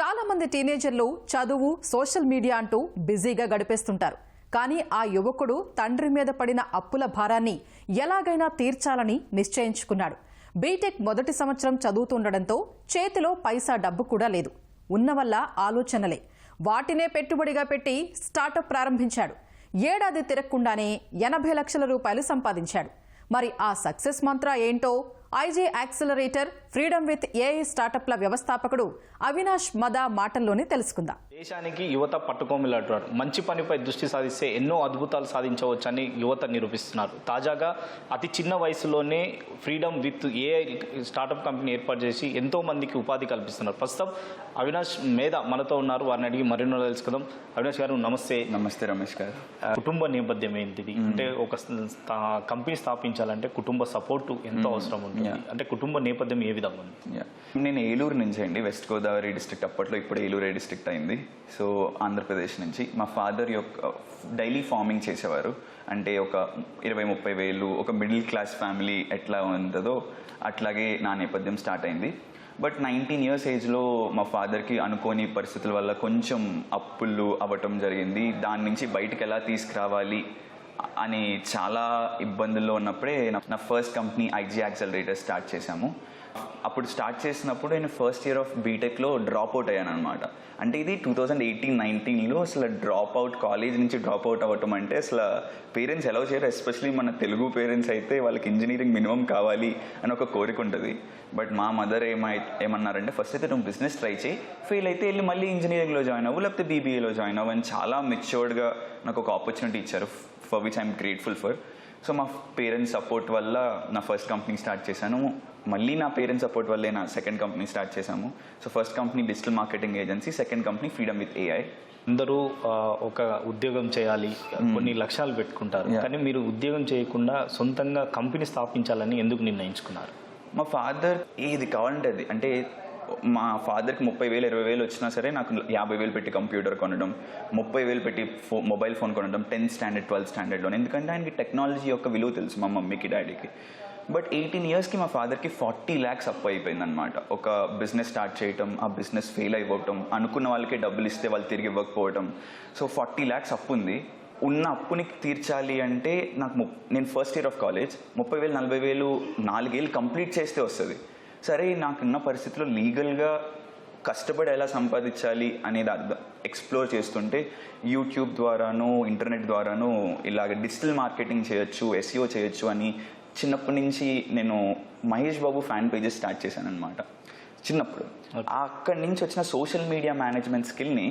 చాలా మంది టీనేజర్లు చదువు సోషల్ మీడియా అంటూ బిజీగా గడిపేస్తుంటారు. కానీ ఆ యువకుడు తండ్రి మీద పడిన అప్పుల భారాన్ని ఎలాగైనా తీర్చాలని నిశ్చయించుకున్నాడు. బీటెక్ మొదటి సంవత్సరం చదువుతుండడంతో చేతిలో పైసా డబ్బు కూడా లేదు. ఉన్న వల్ల ఆలోచనలే. వాటినే పెట్టుబడిగా పెట్టి స్టార్టప్ ప్రారంభించాడు. ఏడాది తిరగకుండానే ఎనభై లక్షల రూపాయలు సంపాదించాడు. మరి ఆ సక్సెస్ మంత్ర ఏంటో? I G accelerator freedom with AI స్టార్టప్ల వ్యవస్థాపకుడు అవినాష్ మదా మాటల్లోనే తెలుసుకుందాం. దేశానికి యువత పట్టుకోమిలాంటారు మంచి పనిపై దృష్టి సాధిస్తే ఎన్నో అద్భుతాలు సాధించవచ్చని యువత నిరూపిస్తున్నారు. తాజాగా అతి చిన్న వయసులోనే freedom with AI startup company ఏర్పాటు చేసి ఎంతో మందికి ఉపాధి కల్పిస్తున్నారు. ప్రస్తుతం అవినాష్ మేధ మనతో ఉన్నారు. వారిని అడిగి మరెన్నో తెలుసుకుందాం. అవినాష్ గారు నమస్తే. నమస్తే రమేష్ గారు. కుటుంబ నేపథ్యం ఏంటిది? అంటే ఒక కంపెనీ స్థాపించాలంటే కుటుంబ సపోర్ట్ ఎంతో అవసరం ఉంటుంది. అంటే కుటుంబ నేపథ్యం ఏ విధంగా నేను ఏలూరు నుంచి అండి వెస్ట్ గోదావరి డిస్ట్రిక్ట్ అప్పట్లో ఇప్పుడు ఏలూరు డిస్ట్రిక్ట్ అయింది. సో ఆంధ్రప్రదేశ్ నుంచి. మా ఫాదర్ యొక్క uh, డైలీ ఫార్మింగ్ చేసేవారు. అంటే ఒక ఇరవై ముప్పై వేలు ఒక మిడిల్ క్లాస్ ఫ్యామిలీ ఎట్లా ఉంటుందో అట్లాగే నా నేపథ్యం స్టార్ట్ అయింది. బట్ నైన్టీన్ ఇయర్స్ ఏజ్లో మా ఫాదర్కి అనుకోని పరిస్థితుల వల్ల కొంచెం అప్పులు అవ్వటం జరిగింది. దాని నుంచి బయటకు ఎలా తీసుకురావాలి అని చాలా ఇబ్బందుల్లో ఉన్నప్పుడే నా- నా first company IG accelerator start చేశాము. అప్పుడు స్టార్ట్ చేసినప్పుడు నేను ఫస్ట్ ఇయర్ ఆఫ్ బీటెక్లో డ్రాప్ అవుట్ అయ్యాను అనమాట అంటే ఇది టూ థౌజండ్ ఎయిటీన్ నైన్టీన్లో అసలు డ్రాప్ అవుట్ కాలేజ్ నుంచి డ్రాప్ అవుట్ అవ్వటం అంటే అసలు పేరెంట్స్ ఎలా చేయరు ఎస్పెషలీ మన తెలుగు పేరెంట్స్ అయితే వాళ్ళకి ఇంజనీరింగ్ మినిమం కావాలి అని ఒక కోరిక ఉంటుంది. బట్ మా మదర్ ఏమై ఏమన్నారంటే ఫస్ట్ అయితే నువ్వు బిజినెస్ ట్రై చేయి. ఫెయిల్ అయితే వెళ్ళి మళ్ళీ ఇంజనీరింగ్లో జాయిన్ అవ్వు లేకపోతే బీబీఏలో జాయిన్ అవ్వు అని చాలా మెచ్యూర్డ్గా నాకు ఒక ఆపర్చునిటీ ఇచ్చారు. For which I'm grateful for so మా పేరెంట్స్ సపోర్ట్ వల్ల నా ఫస్ట్ కంపెనీ స్టార్ట్ చేశాను. మళ్ళీ నా పేరెంట్స్ సపోర్ట్ వల్లే నా సెకండ్ కంపెనీ స్టార్ట్ చేశాము. So first company digital marketing agency second company freedom with AI అందరూ ఒక ఉద్యోగం చేయాలి కొన్ని లక్ష్యాలు పెట్టుకుంటారు. కానీ మీరు ఉద్యోగం చేయకుండా సొంతంగా కంపెనీ స్థాపించాలని ఎందుకు నిర్ణయించుకున్నారు? మా ఫాదర్ ఏది కావాలంటే అది. అంటే మా ఫాదర్కి ముప్పై వేలు ఇరవై వేలు వచ్చినా సరే నాకు యాభై వేలు పెట్టి కంప్యూటర్ కొనడం ముప్పై వేలు పెట్టి ఫో మొబైల్ ఫోన్ కొనడం టెన్త్ స్టాండర్డ్ ట్వెల్త్ స్టాండర్డ్లో ఎందుకంటే ఆయనకి టెక్నాలజీ యొక్క విలువ తెలుసు మా మమ్మీకి డాడీకి. బట్ ఎయిటీన్ ఇయర్స్కి మా ఫాదర్కి ఫార్టీ ల్యాక్స్ అప్పు అయిపోయిందనమాట ఒక బిజినెస్ స్టార్ట్ చేయటం ఆ బిజినెస్ ఫెయిల్ అయిపోవటం అనుకున్న వాళ్ళకే డబ్బులు ఇస్తే వాళ్ళు తిరిగి ఇవ్వకపోవటం. సో ఫార్టీ ల్యాక్స్ అప్పు ఉంది. ఉన్న అప్పుని తీర్చాలి అంటే నాకు నేను ఫస్ట్ ఇయర్ ఆఫ్ కాలేజ్ ముప్పై వేలు నలభై వేలు నాలుగేళ్ళు కంప్లీట్ చేస్తే వస్తుంది. సరే నాకున్న పరిస్థితిలో లీగల్గా కష్టపడి ఎలా సంపాదించాలి అనేది అర్థం ఎక్స్ప్లోర్ చేస్తుంటే యూట్యూబ్ ద్వారాను ఇంటర్నెట్ ద్వారాను ఇలాగ డిజిటల్ మార్కెటింగ్ చేయొచ్చు ఎస్ఈఓ చేయొచ్చు అని చిన్నప్పటి నుంచి నేను Mahesh Babu fan pages start చేశాను అనమాట చిన్నప్పుడు. అక్కడి నుంచి వచ్చిన సోషల్ మీడియా మేనేజ్మెంట్ స్కిల్ని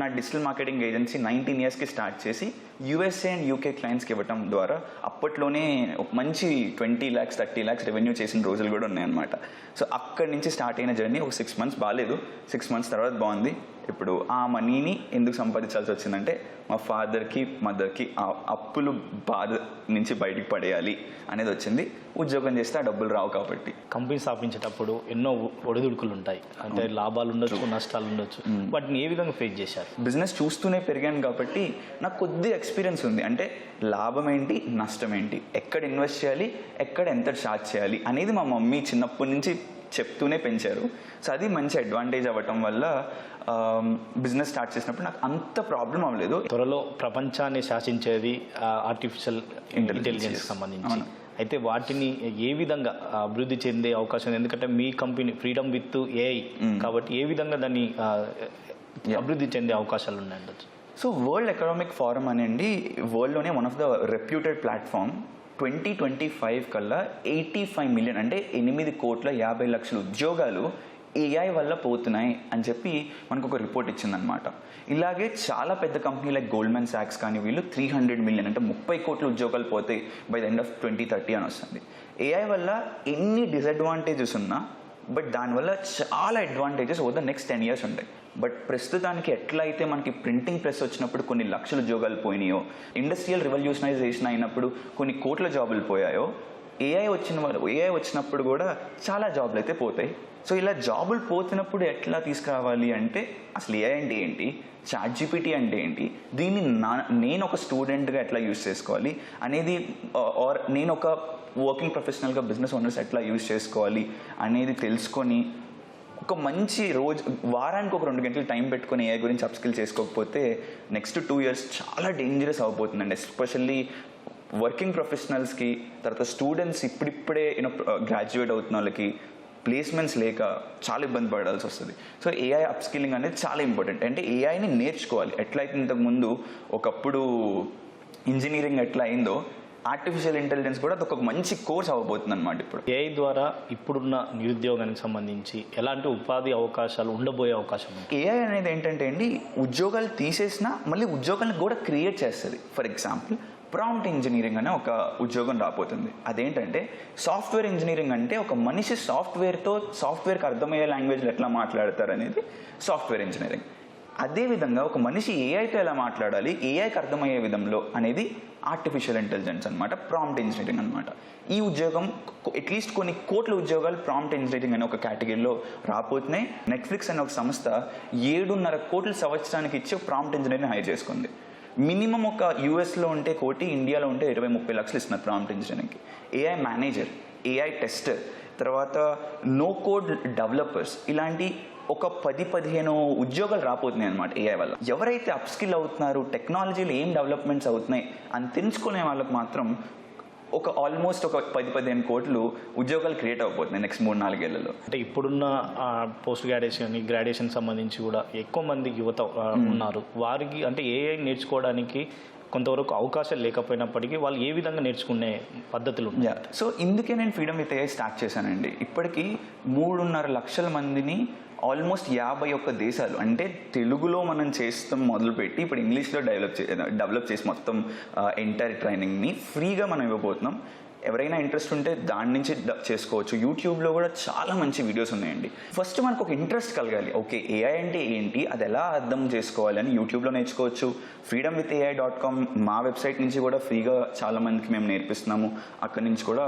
నా డిజిటల్ మార్కెటింగ్ ఏజెన్సీ నైన్టీన్ ఇయర్స్కి స్టార్ట్ చేసి యూఎస్ఏ అండ్ యూకే క్లయింట్స్కి ఇవ్వటం ద్వారా అప్పట్లోనే ఒక మంచి twenty lakhs thirty lakhs revenue చేసిన రోజులు కూడా ఉన్నాయన్నమాట. సో అక్కడి నుంచి స్టార్ట్ అయిన జర్నీ ఒక సిక్స్ మంత్స్ బాగాలేదు సిక్స్ మంత్స్ తర్వాత బాగుంది. ఇప్పుడు ఆ మనీని ఎందుకు సంపాదించాల్సి వచ్చిందంటే మా ఫాదర్కి మదర్కి ఆ అప్పులు బాధ నుంచి బయటికి పడేయాలి అనేది వచ్చింది. ఉద్యోగం చేస్తే ఆ డబ్బులు రావు కాబట్టి. కంపెనీ స్థాపించేటప్పుడు ఎన్నో ఒడిదుడుకులు ఉంటాయి. అంటే లాభాలు ఉండొచ్చు నష్టాలు ఉండొచ్చు. వాటిని ఏ విధంగా ఫేస్ చేశారు? బిజినెస్ చూస్తూనే పెరిగాను కాబట్టి నాకు కొద్ది ఎక్స్పీరియన్స్ ఉంది. అంటే లాభం ఏంటి నష్టం ఏంటి? ఎక్కడ ఇన్వెస్ట్ చేయాలి ఎక్కడ ఎంత చార్జ్ చేయాలి అనేది మా మమ్మీ చిన్నప్పటి నుంచి చెప్తూనే పెంచారు. సో అది మంచి అడ్వాంటేజ్ అవ్వటం వల్ల బిజినెస్ స్టార్ట్ చేసినప్పుడు నాకు అంత ప్రాబ్లం అవ్వలేదు. త్వరలో ప్రపంచాన్ని శాసించేది ఆర్టిఫిషియల్ ఇంటెలిజెన్స్. సంబంధించి. అయితే వాటిని ఏ విధంగా అభివృద్ధి చెందే అవకాశం ఉంది? ఎందుకంటే మీ కంపెనీ ఫ్రీడమ్ విత్ ఏఐ కాబట్టి ఏ విధంగా దాన్ని అభివృద్ధి చెందే అవకాశాలు ఉన్నాయండి సో వరల్డ్ ఎకనామిక్ ఫారం అనేది వరల్డ్లోనే one of the reputed platform twenty twenty five కల్లా ఎయిటీ ఫైవ్ మిలియన్ అంటే ఎనిమిది కోట్ల యాభై లక్షల ఉద్యోగాలు ఏఐ వల్ల పోతున్నాయి అని చెప్పి మనకు ఒక రిపోర్ట్ ఇచ్చిందనమాట ఇలాగే చాలా పెద్ద కంపెనీ లైక్ గోల్డ్మెన్ సాక్స్ కానీ వీళ్ళు త్రీ హండ్రెడ్ మిలియన్ అంటే ముప్పై కోట్ల ఉద్యోగాలు పోతాయి by the end of twenty thirty అని వస్తుంది. ఏఐ వల్ల ఎన్ని డిసడ్వాంటేజెస్ ఉన్నా బట్ దానివల్ల చాలా advantages over the next ten years ఉంటాయి. బట్ ప్రస్తుతానికి ఎట్లా అయితే మనకి ప్రింటింగ్ ప్రెస్ వచ్చినప్పుడు కొన్ని లక్షల ఉద్యోగాలు పోయినాయో ఇండస్ట్రియల్ రివల్యూషనైజేషన్ అయినప్పుడు కొన్ని కోట్ల జాబులు పోయాయో ఏఐ వచ్చిన వాళ్ళు ఏఐ వచ్చినప్పుడు కూడా చాలా జాబులు అయితే పోతాయి. సో ఇలా జాబులు పోతున్నప్పుడు ఎట్లా తీసుకురావాలి అంటే అసలు ఏఐ అంటే ఏంటి? చాట్ జీపీటీ అంటే ఏంటి? దీన్ని నా నేను ఒక స్టూడెంట్గా ఎట్లా యూజ్ చేసుకోవాలి? అనేది ఆర్ నేను ఒక వర్కింగ్ ప్రొఫెషనల్గా బిజినెస్ ఓనర్స్ ఎట్లా యూజ్ చేసుకోవాలి? అనేది తెలుసుకొని ఒక మంచి రోజు వారానికి ఒక రెండు గంటలు టైం పెట్టుకుని ఏఐ గురించి అప్స్కిల్ చేసుకోకపోతే నెక్స్ట్ టూ ఇయర్స్ చాలా డేంజరస్ అవబోతుందండి. ఎస్పెషల్లీ వర్కింగ్ ప్రొఫెషనల్స్కి తర్వాత స్టూడెంట్స్ ఇప్పుడిప్పుడే యూనో గ్రాడ్యుయేట్ uh, అవుతున్న వాళ్ళకి ప్లేస్మెంట్స్ లేక చాలా ఇబ్బంది పడాల్సి వస్తుంది. సో ఏఐ అప్స్కిల్లింగ్ అనేది చాలా ఇంపార్టెంట్ అంటే ఏఐని నేర్చుకోవాలి. ఎట్లయితే ఇంతకుముందు ఒకప్పుడు ఇంజనీరింగ్ ఎట్లా అయిందో ఆర్టిఫిషియల్ ఇంటెలిజెన్స్ కూడా అదొక మంచి కోర్స్ అవ్వబోతుంది అనమాట ఇప్పుడు ఏఐ ద్వారా ఇప్పుడున్న నిరుద్యోగానికి సంబంధించి ఎలాంటి ఉపాధి అవకాశాలు ఉండబోయే అవకాశం ఉంది? ఏఐ అనేది ఏంటంటే అండి ఉద్యోగాలు తీసేసినా మళ్ళీ ఉద్యోగాలను కూడా క్రియేట్ చేస్తుంది. ఫర్ ఎగ్జాంపుల్ ప్రాంప్ట్ ఇంజనీరింగ్ అనే ఒక ఉద్యోగం రాబోతుంది. అదేంటంటే సాఫ్ట్వేర్ ఇంజనీరింగ్ అంటే ఒక మనిషి సాఫ్ట్వేర్తో సాఫ్ట్వేర్కి అర్థమయ్యే లాంగ్వేజ్లో ఎట్లా మాట్లాడతారు అనేది సాఫ్ట్వేర్ ఇంజనీరింగ్ అదేవిధంగా ఒక మనిషి ఏఐతో ఎలా మాట్లాడాలి? ఏఐకి అర్థమయ్యే విధంలో అనేది ఆర్టిఫిషియల్ ఇంటెలిజెన్స్ అనమాట ప్రాంప్ట్ ఇంజనీరింగ్ అనమాట ఈ ఉద్యోగం అట్లీస్ట్ కొన్ని కోట్ల ఉద్యోగాలు ప్రాంప్ట్ ఇంజనీరింగ్ అనే ఒక కేటగిరీలో రాబోతున్నాయి. నెట్ఫ్లిక్స్ అనే ఒక సంస్థ ఏడున్నర కోట్ల సంవత్సరానికి ఇచ్చి ప్రాంప్ట్ ఇంజనీరింగ్ హైర్ చేసుకుంది. మినిమం ఒక యూఎస్లో ఉంటే కోటి ఇండియాలో ఉంటే ఇరవై ముప్పై లక్షలు ఇస్తున్నారు ప్రాంప్ట్ ఇంజనీరింగ్కి ఏఐ మేనేజర్ ఏఐ టెస్టర్ తర్వాత నో కోడ్ డెవలపర్స్ ఇలాంటి ఒక పది పదిహేను ఉద్యోగాలు రాబోతున్నాయి అనమాట ఏఐ వల్ల. ఎవరైతే అప్స్కిల్ అవుతున్నారు టెక్నాలజీలో ఏం డెవలప్మెంట్స్ అవుతున్నాయి అని తెలుసుకునే వాళ్ళకి మాత్రం ఒక ఆల్మోస్ట్ ఒక పది పదిహేను కోట్లు ఉద్యోగాలు క్రియేట్ అవబోతున్నాయి నెక్స్ట్ మూడు నాలుగేళ్ళలో అంటే ఇప్పుడున్న పోస్ట్ గ్రాడ్యుయేషన్ గ్రాడ్యుయేషన్ సంబంధించి కూడా ఎక్కువ మంది యువత ఉన్నారు. వారికి అంటే ఏఐ నేర్చుకోవడానికి కొంతవరకు అవకాశాలు లేకపోయినప్పటికీ వాళ్ళు ఏ విధంగా నేర్చుకునే పద్ధతులు ఉన్నాయి? సో ఇందుకే నేను ఫ్రీడమ్ విత్ ఏఐ స్టార్ట్ చేశానండి. ఇప్పటికీ మూడున్నర లక్షల మందిని ఆల్మోస్ట్ యాభై ఒక్క దేశాలు అంటే తెలుగులో మనం చేస్తాం మొదలుపెట్టి ఇప్పుడు ఇంగ్లీష్లో డెవలప్ చే డెవలప్ చేసి మొత్తం uh, ఎంటైర్ ట్రైనింగ్ని ఫ్రీగా మనం ఇవ్వబోతున్నాం. ఎవరైనా ఇంట్రెస్ట్ ఉంటే దాని నుంచి చేసుకోవచ్చు. యూట్యూబ్లో కూడా చాలా మంచి వీడియోస్ ఉన్నాయండి. ఫస్ట్ మనకు ఒక ఇంట్రెస్ట్ కలగాలి. ఓకే ఏఐ అంటే ఏంటి? అది ఎలా అర్థం చేసుకోవాలని యూట్యూబ్లో నేర్చుకోవచ్చు. Freedom with AI dot com మా వెబ్సైట్ నుంచి కూడా ఫ్రీగా చాలా మందికి మేము నేర్పిస్తున్నాము. అక్కడి నుంచి కూడా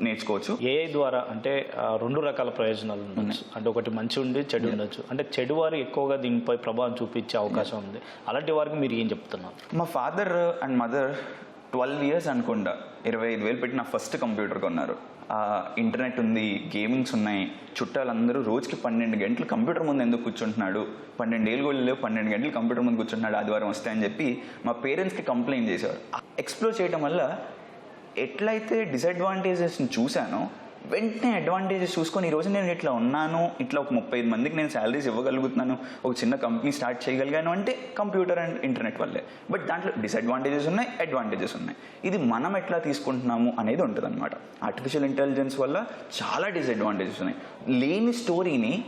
నేర్చుకోవచ్చు. ఏఐ ద్వారా అంటే రెండు రకాల ప్రయోజనాలు ఉండొచ్చు. అంటే ఒకటి మంచి ఉండి చెడు ఉండొచ్చు. అంటే చెడు వారు ఎక్కువగా దీనిపై ప్రభావం చూపించే అవకాశం ఉంది. అలాంటి వారికి మీరు ఏం చెప్తున్నారు? మా father and mother twelve years అనుకుంటా. ఇరవై ఐదు వేలు పెట్టి నా ఫస్ట్ కంప్యూటర్ కొన్నారు. ఇంటర్నెట్ ఉంది గేమింగ్స్ ఉన్నాయి చుట్టాలందరూ రోజుకి పన్నెండు గంటలు కంప్యూటర్ ముందు ఎందుకు కూర్చుంటున్నాడు? పన్నెండు ఏళ్ళు కూడా లేవు పన్నెండు గంటలు కంప్యూటర్ ముందు కూర్చుంటున్నాడు ఆదివారం వస్తే అని చెప్పి మా పేరెంట్స్కి కంప్లైంట్ చేసేవారు ఎక్స్ప్లోర్ చేయడం వల్ల ఎట్లయితే డిసడ్వాంటేజెస్ని చూశానో వెంటనే అడ్వాంటేజెస్ చూసుకొని ఈరోజు నేను ఇట్లా ఉన్నాను ఇట్లా ఒక ముప్పై ఐదు మందికి నేను శాలరీస్ ఇవ్వగలుగుతున్నాను ఒక చిన్న కంపెనీ స్టార్ట్ చేయగలిగాను అంటే కంప్యూటర్ అండ్ ఇంటర్నెట్ వల్లే. బట్ దాంట్లో డిసడ్వాంటేజెస్ ఉన్నాయి అడ్వాంటేజెస్ ఉన్నాయి. ఇది మనం ఎట్లా తీసుకుంటున్నాము అనేది ఉంటుంది అనమాట ఆర్టిఫిషియల్ ఇంటెలిజెన్స్ వల్ల చాలా డిసడ్వాంటేజెస్ ఉన్నాయి. లేని స్టోరీని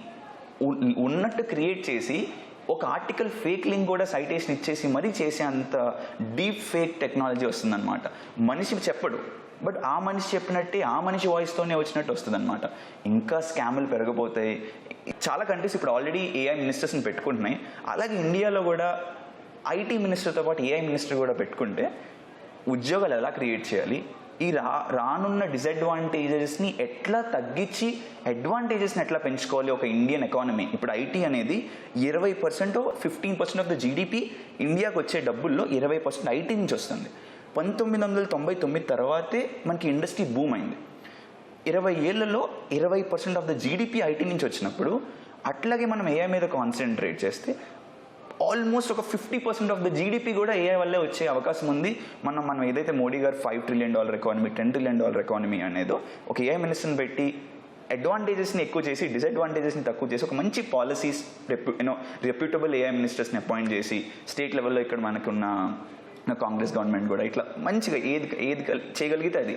ఉన్నట్టు క్రియేట్ చేసి ఒక ఆర్టికల్ ఫేక్ లింక్ కూడా సైటేషన్ ఇచ్చేసి మరీ చేసే అంత డీప్ ఫేక్ టెక్నాలజీ వస్తుందన్నమాట. మనిషి చెప్పడు. బట్ ఆ మనిషి చెప్పినట్టే ఆ మనిషి వాయిస్తోనే వచ్చినట్టు వస్తుంది అనమాట ఇంకా స్కాములు పెరగబోతాయి చాలా కంట్రీస్ ఇప్పుడు ఆల్రెడీ ఏఐ మినిస్టర్స్ని పెట్టుకుంటున్నాయి. అలాగే ఇండియాలో కూడా ఐటీ మినిస్టర్తో పాటు ఏఐ మినిస్టర్ కూడా పెట్టుకుంటే ఉద్యోగాలు ఎలా క్రియేట్ చేయాలి? ఈ రా రానున్న డిసడ్వాంటేజెస్ని ఎట్లా తగ్గించి అడ్వాంటేజెస్ని ఎట్లా పెంచుకోవాలి ఒక ఇండియన్ ఎకానమీ ఇప్పుడు ఐటీ అనేది ఇరవై percent fifteen percent of the GDP ఇండియాకి వచ్చే డబ్బుల్లో ఇరవై పర్సెంట్ ఐటీ నుంచి వస్తుంది. పంతొమ్మిది వందల తొంభై తొమ్మిది తర్వాతే మనకి ఇండస్ట్రీ బూమ్ అయింది. ఇరవై ఏళ్ళలో ఇరవై percent of the GDP IT నుంచి వచ్చినప్పుడు అట్లాగే మనం ఏఐ మీద కాన్సన్ట్రేట్ చేస్తే ఆల్మోస్ట్ ఒక fifty percent of the GDP కూడా ఏఐ వల్లే వచ్చే అవకాశం ఉంది. మనం మనం ఏదైతే Modi garu five trillion dollar economy ten trillion dollar economy అనేదో ఒక ఏఐ మినిస్టర్ని పెట్టి అడ్వాంటేజెస్ని ఎక్కువ చేసి డిసడ్వాంటేజెస్ని తక్కువ చేసి ఒక మంచి పాలసీస్ రెప్యూ యూనో రెప్యూటబుల్ ఏఐ మినిస్టర్స్ని అపాయింట్ చేసి స్టేట్ లెవెల్లో ఇక్కడ మనకున్న కాంగ్రెస్ గవర్నమెంట్ కూడా ఇట్లా మంచిగా ఏది ఏది చేయగలిగితే అది.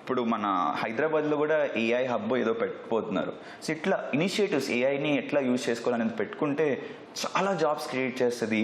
ఇప్పుడు మన హైదరాబాద్లో కూడా ఏఐ హబ్ ఏదో పెట్టిపోతున్నారు సో ఇట్లా ఇనిషియేటివ్స్ ఏఐని ఎట్లా యూజ్ చేసుకోవాలనేది పెట్టుకుంటే చాలా జాబ్స్ క్రియేట్ చేస్తుంది.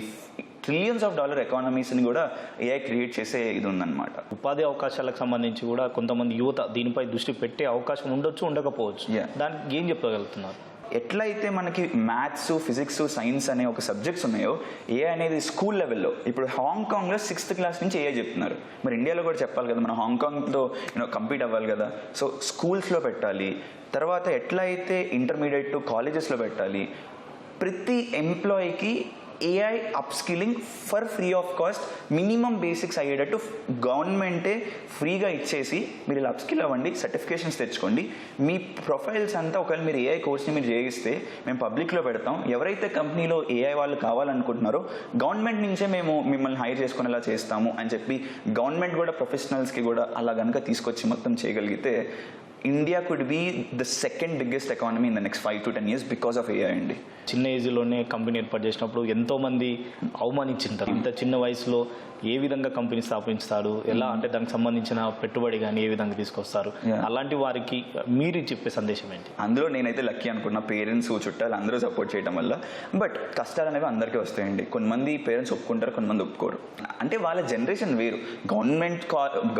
ట్రిలియన్స్ ఆఫ్ డాలర్ ఎకానమీస్ని కూడా ఏఐ క్రియేట్ చేసే ఇది ఉందన్నమాట. ఉపాధి అవకాశాలకు సంబంధించి కూడా కొంతమంది యువత దీనిపై దృష్టి పెట్టే అవకాశం ఉండొచ్చు ఉండకపోవచ్చు. దానికి ఏం చెప్పగలుగుతున్నారు? ఎట్లయితే మనకి మ్యాథ్స్ ఫిజిక్స్ సైన్స్ అనే ఒక సబ్జెక్ట్స్ ఉన్నాయో ఏ అనేది స్కూల్ లెవెల్లో ఇప్పుడు హాంకాంగ్లో సిక్స్త్ క్లాస్ నుంచి ఏ చెప్తున్నారు. మరి ఇండియాలో కూడా చెప్పాలి కదా మనం హాంకాంగ్తో యూనో కంపీట్ అవ్వాలి కదా. సో స్కూల్స్లో పెట్టాలి. తర్వాత ఎట్లయితే ఇంటర్మీడియట్ టు కాలేజెస్లో పెట్టాలి ప్రతి ఎంప్లాయీకి AI upskilling for free of cost minimum basics అయ్యేటట్టు గవర్నమెంటే ఫ్రీగా ఇచ్చేసి మీరు ఇలా అప్ స్కిల్ అవ్వండి సర్టిఫికేషన్స్ తెచ్చుకోండి. మీ ప్రొఫైల్స్ అంతా ఒకవేళ మీరు ఏఐ కోర్స్ని మీరు చేయిస్తే మేము పబ్లిక్లో పెడతాం. ఎవరైతే కంపెనీలో ఏఐ వాళ్ళు కావాలనుకుంటున్నారో గవర్నమెంట్ నుంచే మేము మిమ్మల్ని హైర్ చేసుకునేలా చేస్తాము అని చెప్పి గవర్నమెంట్ కూడా ప్రొఫెషనల్స్కి కూడా అలా కనుక తీసుకొచ్చి మొత్తం చేయగలిగితే India could be the second biggest economy in the next five to ten years because of AI అండి చిన్న ఏజ్లోనే కంపెనీ ఏర్పాటు చేసినప్పుడు ఎంతో మంది అవమానించింటారు. ఇంత చిన్న వయసులో ఏ విధంగా కంపెనీ స్థాపించుతారు? ఎలా అంటే దానికి సంబంధించిన పెట్టుబడి కానీ ఏ విధంగా తీసుకొస్తారు. అలాంటి వారికి మీరు చెప్పే సందేశం ఏంటి? అందులో నేనైతే లక్కీ అనుకున్నా పేరెంట్స్ చుట్టాలు అందరూ సపోర్ట్ చేయడం వల్ల బట్ కష్టాలు అనేవి అందరికీ వస్తాయండి. కొంతమంది పేరెంట్స్ ఒప్పుకుంటారు కొంతమంది ఒప్పుకోరు. అంటే వాళ్ళ జనరేషన్ వేరు. గవర్నమెంట్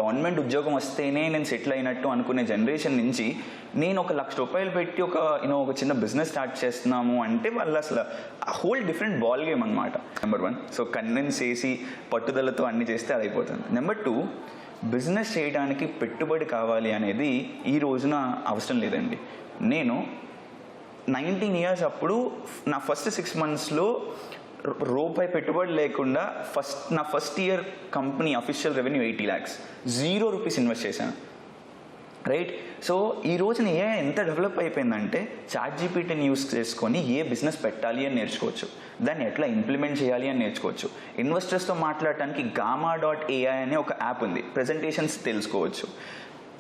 గవర్నమెంట్ ఉద్యోగం వస్తేనే నేను సెటిల్ అయినట్టు అనుకునే జనరేషన్ నుంచి నేను ఒక లక్ష రూపాయలు పెట్టి ఒక యూనో ఒక చిన్న బిజినెస్ స్టార్ట్ చేస్తున్నాము అంటే వాళ్ళు అసలు హోల్ డిఫరెంట్ బాల్ గేమ్ అనమాట నెంబర్ వన్ సో కన్విన్స్ చేసి పట్టుదలతో అన్ని చేస్తే అది అయిపోతుంది. నెంబర్ టూ బిజినెస్ చేయడానికి పెట్టుబడి కావాలి అనేది ఈ రోజున అవసరం లేదండి. నేను నైన్టీన్ ఇయర్స్ అప్పుడు నా ఫస్ట్ సిక్స్ మంత్స్లో రూపాయి పెట్టుబడి లేకుండా ఫస్ట్ నా first year company official revenue eighty lakhs zero rupees invest చేశాను. రైట్ సో ఈ రోజున ఏ ఎంత డెవలప్ అయిపోయిందంటే చాట్ జీపీటీని యూస్ చేసుకొని ఏ బిజినెస్ పెట్టాలి అని నేర్చుకోవచ్చు. దాన్ని ఎట్లా ఇంప్లిమెంట్ చేయాలి అని నేర్చుకోవచ్చు. ఇన్వెస్టర్స్తో మాట్లాడటానికి గామా డాట్ ఏఐ అనే ఒక యాప్ ఉంది. ప్రజెంటేషన్స్ తెలుసుకోవచ్చు.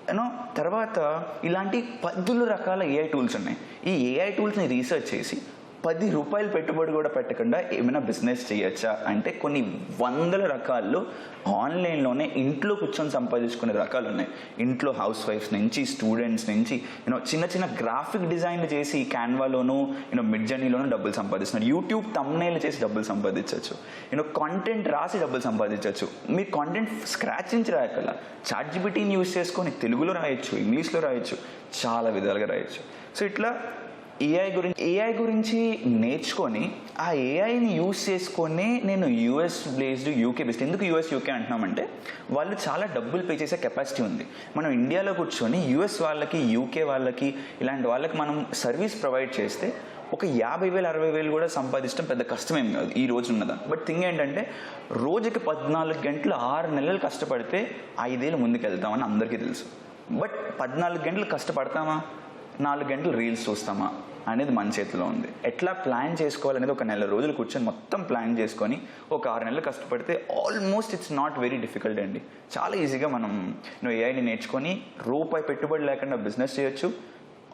యూనో తర్వాత ఇలాంటి పద్దులు రకాల ఏఐ టూల్స్ ఉన్నాయి. ఈ ఏఐ టూల్స్ని రీసెర్చ్ చేసి పది రూపాయలు పెట్టుబడి కూడా పెట్టకుండా ఏమైనా బిజినెస్ చేయొచ్చా? అంటే కొన్ని వందల రకాల్లో ఆన్లైన్లోనే ఇంట్లో కూర్చొని సంపాదించుకునే రకాలు ఉన్నాయి. ఇంట్లో హౌస్ వైఫ్స్ నుంచి స్టూడెంట్స్ నుంచి యూనో చిన్న చిన్న గ్రాఫిక్ డిజైన్లు చేసి క్యాన్వాలోను యూనో మిడ్ జర్నీలోనూ డబ్బులు సంపాదిస్తున్నారు. యూట్యూబ్ తమ్నేలు చేసి డబ్బులు సంపాదించవచ్చు యూనో కాంటెంట్ రాసి డబ్బులు సంపాదించవచ్చు మీ కాంటెంట్ స్క్రాచ్ నుంచి రాయకల్లా చాట్ జీబీటీని యూస్ చేసుకొని తెలుగులో రాయొచ్చు ఇంగ్లీష్లో రాయొచ్చు చాలా విధాలుగా రాయొచ్చు. సో ఇట్లా ఏఐ గురించి ఏఐ గురించి నేర్చుకొని ఆ ఏఐని యూస్ చేసుకొని నేను యూఎస్ బేస్డ్ యూకే బేస్డ్ ఎందుకు యూఎస్ యూకే అంటున్నామంటే వాళ్ళు చాలా డబ్బులు పే చేసే కెపాసిటీ ఉంది. మనం ఇండియాలో కూర్చొని యూఎస్ వాళ్ళకి యూకే వాళ్ళకి ఇలాంటి వాళ్ళకి మనం సర్వీస్ ప్రొవైడ్ చేస్తే ఒక యాభై వేలు అరవై వేలు కూడా సంపాదించడం పెద్ద కష్టమేం కాదు ఈ రోజు ఉన్నదా. బట్ థింగ్ ఏంటంటే రోజుకి పద్నాలుగు గంటలు ఆరు నెలలు కష్టపడితే ఐదేళ్ళు ముందుకు వెళ్తామని అందరికీ తెలుసు. బట్ పద్నాలుగు గంటలు కష్టపడతామా? నాలుగు గంటలు రీల్స్ చూస్తామా అనేది మన చేతిలో ఉంది. ఎట్లా ప్లాన్ చేసుకోవాలనేది ఒక నెల రోజులు కూర్చొని మొత్తం ప్లాన్ చేసుకొని ఒక ఆరు నెలలు కష్టపడితే almost it's not very difficult అండి. చాలా ఈజీగా మనం నువ్వు ఏఐని నేర్చుకొని రూపాయి పెట్టుబడి లేకుండా బిజినెస్ చేయొచ్చు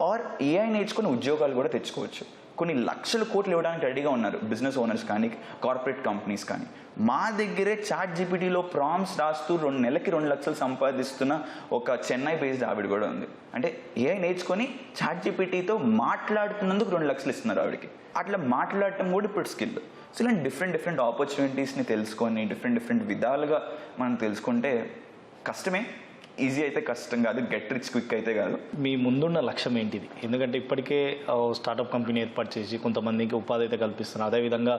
ఆర్ ఏఐ నేర్చుకుని ఉద్యోగాలు కూడా తెచ్చుకోవచ్చు. కొన్ని లక్షల కోట్లు ఇవ్వడానికి రెడీగా ఉన్నారు బిజినెస్ ఓనర్స్ కానీ కార్పొరేట్ కంపెనీస్ కానీ. మా దగ్గరే చాట్ జీపీటీలో ప్రామ్స్ రాస్తూ రెండు నెలకి రెండు లక్షలు సంపాదిస్తున్న ఒక చెన్నై బేస్డ్ ఆవిడ కూడా ఉంది. అంటే ఏఐ నేర్చుకొని చాట్ జీపీటీతో మాట్లాడుతున్నందుకు రెండు లక్షలు ఇస్తున్నారు ఆవిడకి. అట్లా మాట్లాడటం కూడా ఇప్పుడు స్కిల్. సో ఇలాంటి డిఫరెంట్ డిఫరెంట్ ఆపర్చునిటీస్ని తెలుసుకొని డిఫరెంట్ డిఫరెంట్ విధాలుగా మనం తెలుసుకుంటే కష్టమే. ఈజీ అయితే కష్టం కాదు గెట్ రిచ్ క్విక్ అయితే కాదు. మీ ముందున్న లక్ష్యం ఏంటిది? ఎందుకంటే ఇప్పటికే స్టార్టప్ కంపెనీ ఏర్పాటు చేసి కొంతమందికి ఉపాధి అయితే కల్పిస్తున్నారు. అదేవిధంగా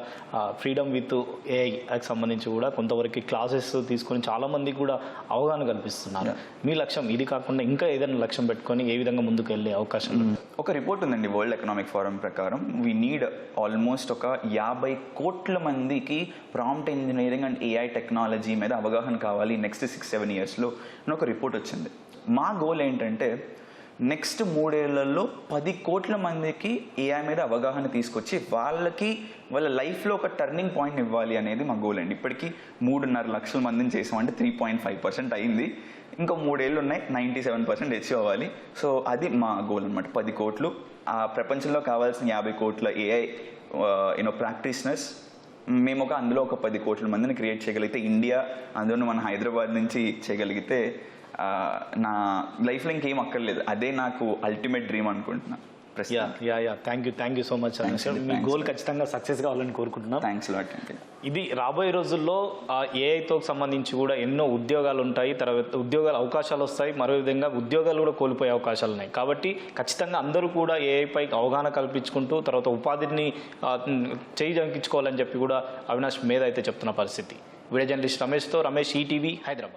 ఫ్రీడమ్ విత్ ఏఐకి సంబంధించి కూడా కొంతవరకు క్లాసెస్ తీసుకొని చాలా మందికి కూడా అవగాహన కల్పిస్తున్నారు. మీ లక్ష్యం ఇది కాకుండా ఇంకా ఏదైనా లక్ష్యం పెట్టుకొని ఏ విధంగా ముందుకు వెళ్ళే అవకాశం ఉంది? ఒక రిపోర్ట్ ఉందండి వరల్డ్ ఎకనామిక్ ఫోరం ప్రకారం. వీ నీడ్ ఆల్మోస్ట్ ఒక యాభై కోట్ల మందికి prompt engineering and AI technology మీద అవగాహన కావాలి నెక్స్ట్ సిక్స్ సెవెన్ ఇయర్స్లో అని ఒక రిపోర్ట్ వచ్చింది. మా గోల్ ఏంటంటే నెక్స్ట్ మూడేళ్ళలో పది కోట్ల మందికి ఏఐ మీద అవగాహన తీసుకొచ్చి వాళ్ళకి వాళ్ళ లైఫ్లో ఒక టర్నింగ్ పాయింట్ ఇవ్వాలి అనేది మా గోల్ అండి. ఇప్పటికీ మూడున్నర లక్షల మందిని చేసామంటే త్రీ పాయింట్ ఫైవ్ పర్సెంట్ అయింది. ఇంకా మూడేళ్ళు ఉన్నాయి. నైంటీ సెవెన్ పర్సెంట్ అచీవ్ అవ్వాలి. సో అది మా గోల్ అనమాట పది కోట్లు. ఆ ప్రపంచంలో కావాల్సిన యాభై కోట్ల ఏఐ యూనో ప్రాక్టీషనర్స్ మేము ఒక అందులో ఒక పది కోట్ల మందిని క్రియేట్ చేయగలిగితే ఇండియా అందులో మన హైదరాబాద్ నుంచి చేయగలిగితే నా లైఫ్లో ఇంకేం అక్కర్లేదు. అదే నాకు అల్టిమేట్ డ్రీమ్ అనుకుంటున్నా. యా ప్రస్తుతం yeah yeah. Thank you thank you so much me. Goal ఖచ్చితంగా సక్సెస్ కావాలని కోరుకుంటున్నాం. థ్యాంక్స్ లాట్ ఇది రాబోయే రోజుల్లో ఏఐతో సంబంధించి కూడా ఎన్నో ఉద్యోగాలు ఉంటాయి. తర్వాత ఉద్యోగాల అవకాశాలు వస్తాయి. మరో విధంగా ఉద్యోగాలు కూడా కోల్పోయే అవకాశాలు ఉన్నాయి. కాబట్టి ఖచ్చితంగా అందరూ కూడా ఏఐపై అవగాహన కల్పించుకుంటూ తర్వాత ఉపాధిని చేయి జంకించుకోవాలని చెప్పి కూడా అవినాష్ మీద అయితే చెప్తున్న పరిస్థితి. వీడియో జర్నలిస్ట్ రమేష్తో రమేష్ ఈటీవీ హైదరాబాద్.